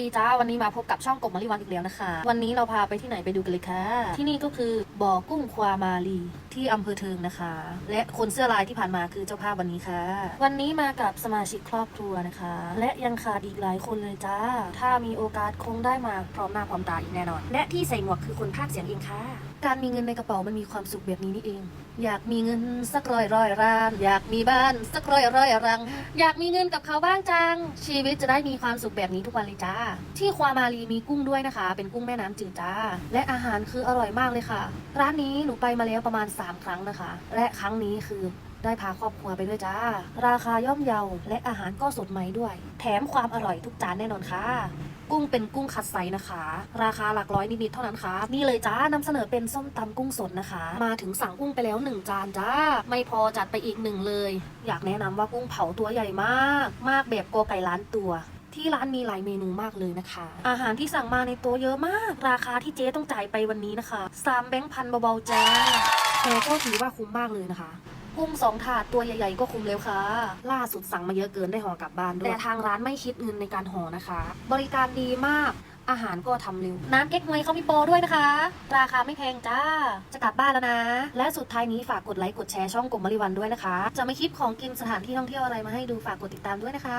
ดีจ้าวันนี้มาพบกับช่องกบมารีวันอีกแล้วนะคะ วันนี้เราพาไปที่ไหนไปดูกันเลยค่ะ ที่นี่ก็คือบ่อกุ้งความาลี ที่อำเภอเทิงนะคะ และคนเสื้อลายที่ผ่านมาคือเจ้าภาพวันนี้ค่ะ วันนี้มากับสมาชิกครอบครัวนะคะ และยังขาดอีกหลายคนเลยจ้า ถ้ามีโอกาสคงได้มาพร้อมหน้าพร้อมตาอีกแน่นอน และที่ใส่หมวกคือคนพากย์เสียงเองค่ะ การมีเงินในกระเป๋ามันมีความสุขแบบนี้นี่เอง อยากมีเงินสักร้อยร้อยล้านอยากมีบ้านสักร้อยร้อยรัง อยากมีเงินกับเขาบ้างจัง ชีวิตจะได้มีความสุขแบบนี้ทุกวันเลยจ้า ที่ความารีมีกุ้งด้วยนะคะ เป็นกุ้งแม่น้ำจืดจ้า และอาหารคืออร่อยมากเลยค่ะ ร้านนี้หนูไปมาแล้วประมาณ3ครั้งนะคะ และครั้งนี้คือได้พาครอบครัวไปด้วยจ้า ราคาย่อมเยา และอาหารก็สดใหม่ด้วย แถมความอร่อยทุกจานแน่นอนค่ะ กุ้งเป็นกุ้งคัดไซนะคะ ราคาหลักร้อยนิดๆเท่านั้นค่ะ นี่เลยจ้านำเสนอเป็นส้มตำกุ้งสดนะคะ มาถึงสั่งกุ้งไปแล้วหนึ่งจานจ้า ไม่พอจัดไปอีกหนึ่งเลย อยากแนะนำว่ากุ้งเผาตัวใหญ่มาก มากแบบโกไก่ล้านตัวที่ร้านมีหลายเมนูมากเลยนะคะ อาหารที่สั่งมาในตัวเยอะมาก ราคาที่เจ๊ต้องจ่ายไปวันนี้นะคะสามแบงค์พันเบาๆจ้า แต่ก็ถือว่าคุ้มมากเลยนะคะ กุ้งสองถาดตัวใหญ่ๆก็คุ้มแล้วค่ะ ล่าสุดสั่งมาเยอะเกินได้ห่อกลับบ้านด้วย แต่ทางร้านไม่คิดเงินในการห่อนะคะ บริการดีมากอาหารก็ทำเร็ว น้ำเก๊กฮวยเขามีโปรด้วยนะคะ ราคาไม่แพงจ้า จะกลับบ้านแล้วนะ และสุดท้ายนี้ฝากกดไลค์กดแชร์ช่องกลมมริวันด้วยนะคะ จะไม่คลิปของกินสถานที่ท่องเที่ยวอะไรมาให้ดูฝากกดติดตามด้วยนะคะ